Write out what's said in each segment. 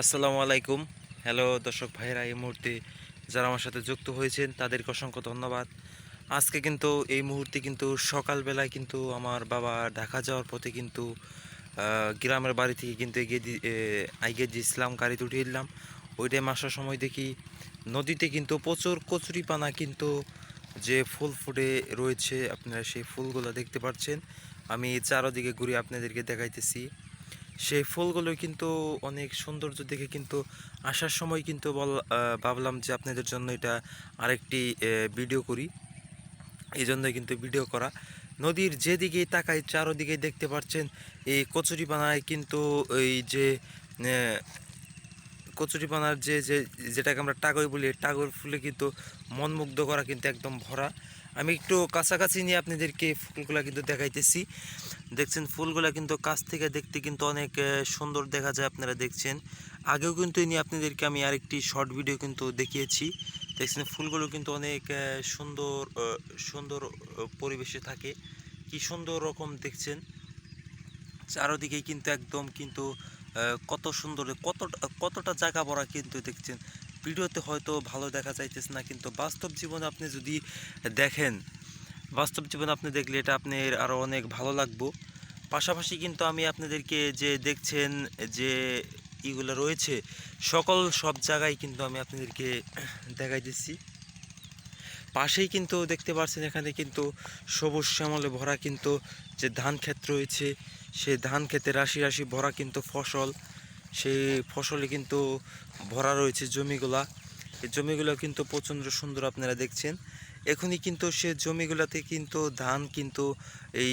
আসসালামু আলাইকুম। হ্যালো দর্শক ভাইয়েরা, এই মুহূর্তে যারা আমার সাথে যুক্ত হয়েছেন, তাদেরকে অসংখ্য ধন্যবাদ। আজকে কিন্তু, এই মুহূর্তে কিন্তু সকালবেলায় কিন্তু আমার বাবা ঢাকা যাওয়ার পথে কিন্তু গ্রামের বাড়ি থেকে কিন্তু এগিয়ে এগিয়ে দিয়েছিলাম গাড়িতে উঠিয়ে দিলাম ওই টাইম আসার সময় দেখি নদীতে কিন্তু প্রচুর কচুরিপানা কিন্তু যে ফুল ফুটে রয়েছে, আপনারা সেই ফুলগুলো দেখতে পাচ্ছেন। আমি চারোদিকে ঘুরে আপনাদেরকে দেখাইতেছি। সেই ফুলগুলো কিন্তু অনেক সৌন্দর্য দেখে কিন্তু আসার সময় কিন্তু বল ভাবলাম যে আপনাদের জন্য এটা আরেকটি ভিডিও করি। এই জন্য কিন্তু ভিডিও করা। নদীর যেদিকেই তাকাই চারোদিকে দেখতে পাচ্ছেন, এই কচুরিপানায় কিন্তু এই যে কচুরিপানার যে যে, যেটাকে আমরা টাগর বলি টাগর ফুলে কিন্তু মনমুগ্ধ করা কিন্তু একদম ভরা। আমি একটু কাছাকাছি নিয়ে আপনাদেরকে ফুলগুলো কিন্তু দেখাইতেছি। দেখছেন, ফুলগুলা কিন্তু কাছ থেকে দেখতে কিন্তু অনেক সুন্দর দেখা যায় আপনারা দেখছেন। আগেও কিন্তু এই নিয়ে আপনাদেরকে আমি আরেকটি শর্ট ভিডিও কিন্তু দেখিয়েছি। দেখছেন, ফুলগুলো কিন্তু অনেক সুন্দর সুন্দর পরিবেশে থাকে। কি সুন্দর রকম দেখছেন। চারোদিকে কিন্তু একদম কিন্তু কত সুন্দর কতটা কতটা জায়গা ভরা কিন্তু দেখছেন। ভিডিওতে হয়তো ভালো দেখা যাইতেছে না, কিন্তু বাস্তব জীবনে আপনি যদি দেখেন বাস্তব জীবনে আপনি দেখলে এটা আপনার আরও অনেক ভালো লাগবো। পাশাপাশি কিন্তু আমি আপনাদেরকে যে দেখছেন যে ইগুলো রয়েছে, সকল সব জায়গায় কিন্তু আমি আপনাদেরকে দেখাই দিচ্ছি। পাশেই কিন্তু দেখতে পাচ্ছেন এখানে কিন্তু সবুজ শ্যামলে ভরা কিন্তু যে ধান ক্ষেত রয়েছে সে ধান ক্ষেতে রাশি রাশি ভরা কিন্তু ফসল, সেই ফসলে কিন্তু ভরা রয়েছে জমিগুলা। এই জমিগুলো কিন্তু প্রচণ্ড সুন্দর আপনারা দেখছেন। এখনই কিন্তু সে জমিগুলোতে কিন্তু ধান কিন্তু এই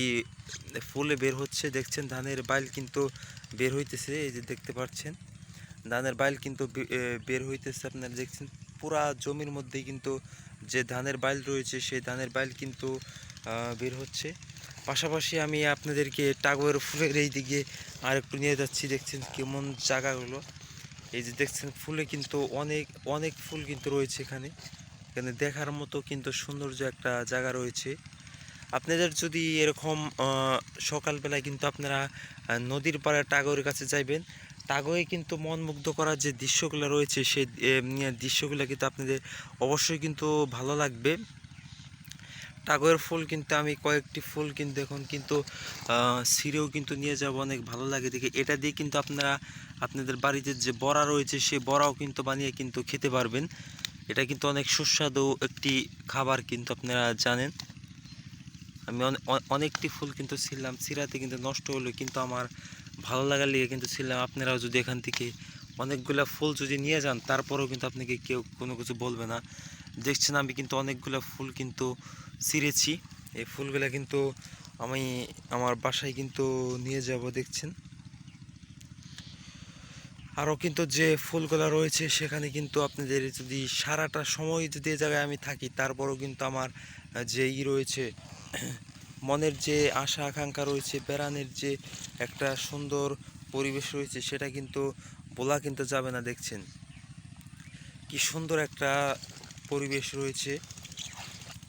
ফুলে বের হচ্ছে। দেখছেন ধানের বাইল কিন্তু বের হইতেছে, এই যে দেখতে পাচ্ছেন। ধানের বাইল কিন্তু বের হইতেছে আপনারা দেখছেন। পুরা জমির মধ্যেই কিন্তু যে ধানের বাইল রয়েছে, সেই ধানের বাইল কিন্তু বের হচ্ছে। পাশাপাশি আমি আপনাদেরকে টাগর ফুলের এই দিকে আর একটু নিয়ে যাচ্ছি। দেখছেন কেমন জায়গাগুলো। এই যে দেখছেন, ফুলে কিন্তু অনেক অনেক ফুল কিন্তু রয়েছে এখানে। এখানে দেখার মতো কিন্তু সৌন্দর্য একটা জায়গা রয়েছে। আপনাদের যদি এরকম সকালবেলায় কিন্তু আপনারা নদীর পাড়ে টাগরের কাছে যাইবেন টাগরে কিন্তু মন মুগ্ধ করার যে দৃশ্যগুলো রয়েছে সেই দৃশ্যগুলো কিন্তু আপনাদের অবশ্যই কিন্তু ভালো লাগবে। টাগরের ফুল কিন্তু, আমি কয়েকটি ফুল কিন্তু এখন কিন্তু ছিঁড়েও কিন্তু নিয়ে যাব, অনেক ভালো লাগে দেখে। এটা দিয়ে কিন্তু আপনারা, আপনাদের বাড়িতে যে বড়া রয়েছে সেই বড়াও কিন্তু বানিয়ে কিন্তু খেতে পারবেন। এটা কিন্তু অনেক সুস্বাদু একটি খাবার কিন্তু আপনারা জানেন। আমি অনেকটি ফুল কিন্তু ছিলাম সিরাতে কিন্তু নষ্ট হলো, কিন্তু আমার ভালো লাগার লেগে কিন্তু ছিলাম। আপনারাও যদি এখান থেকে অনেকগুলা ফুল যদি নিয়ে যান, তারপরেও কিন্তু আপনাকে কেউ কোনো কিছু বলবে না। দেখছেন আমি কিন্তু অনেকগুলা ফুল কিন্তু ছিঁড়েছি। এই ফুলগুলো কিন্তু আমি আমার বাসায় কিন্তু নিয়ে যাব, দেখছেন? আরও কিন্তু যে ফুলগুলো রয়েছে, সেখানে কিন্তু আপনাদের যদি সারাটা সময় যদি এ জায়গায় আমি থাকি, তারপরও কিন্তু আমার যে ই রয়েছে, মনের যে আশা, আকাঙ্ক্ষা রয়েছে বেড়ানের যে একটা সুন্দর পরিবেশ রয়েছে, সেটা কিন্তু বলা কিন্তু যাবে না, দেখছেন? কি সুন্দর একটা পরিবেশ রয়েছে।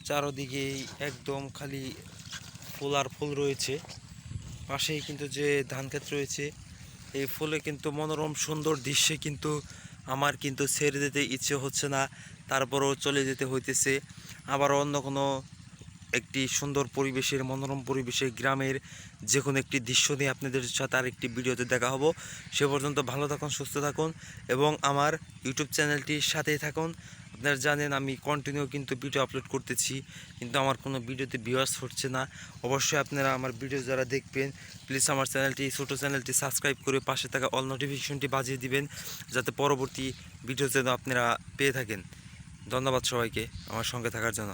চারোদিকেই একদম খালি ফুল আর ফুল রয়েছে। পাশেই কিন্তু যে ধান ক্ষেত রয়েছে, এই ফুলে কিন্তু মনোরম সুন্দর দৃশ্যে কিন্তু আমার কিন্তু ছেড়ে যেতে ইচ্ছে হচ্ছে না, তারপরেও চলে যেতে হইতেছে। আবার অন্য কোনো একটি সুন্দর পরিবেশের, মনোরম পরিবেশে গ্রামের যে কোনো একটি দৃশ্য নিয়ে আপনাদের সাথে আর একটি ভিডিওতে দেখা হব। সে পর্যন্ত ভালো থাকুন, সুস্থ থাকুন এবং আমার ইউটিউব চ্যানেলটির সাথেই থাকুন। আপনারা জানেন আমি কন্টিনিউ কিন্তু ভিডিও আপলোড করতেছি, কিন্তু আমার কোনো ভিডিওতে ভিউয়ার্স হচ্ছে না। অবশ্যই আপনারা আমার ভিডিও যারা দেখবেন প্লিজ আমার চ্যানেলটি ছোটো চ্যানেলটি সাবস্ক্রাইব করে পাশে থাকা অল নোটিফিকেশনটি বাজিয়ে দিবেন, যাতে পরবর্তী ভিডিও যেন আপনারা পেয়ে থাকেন। ধন্যবাদ সবাইকে আমার সঙ্গে থাকার জন্য।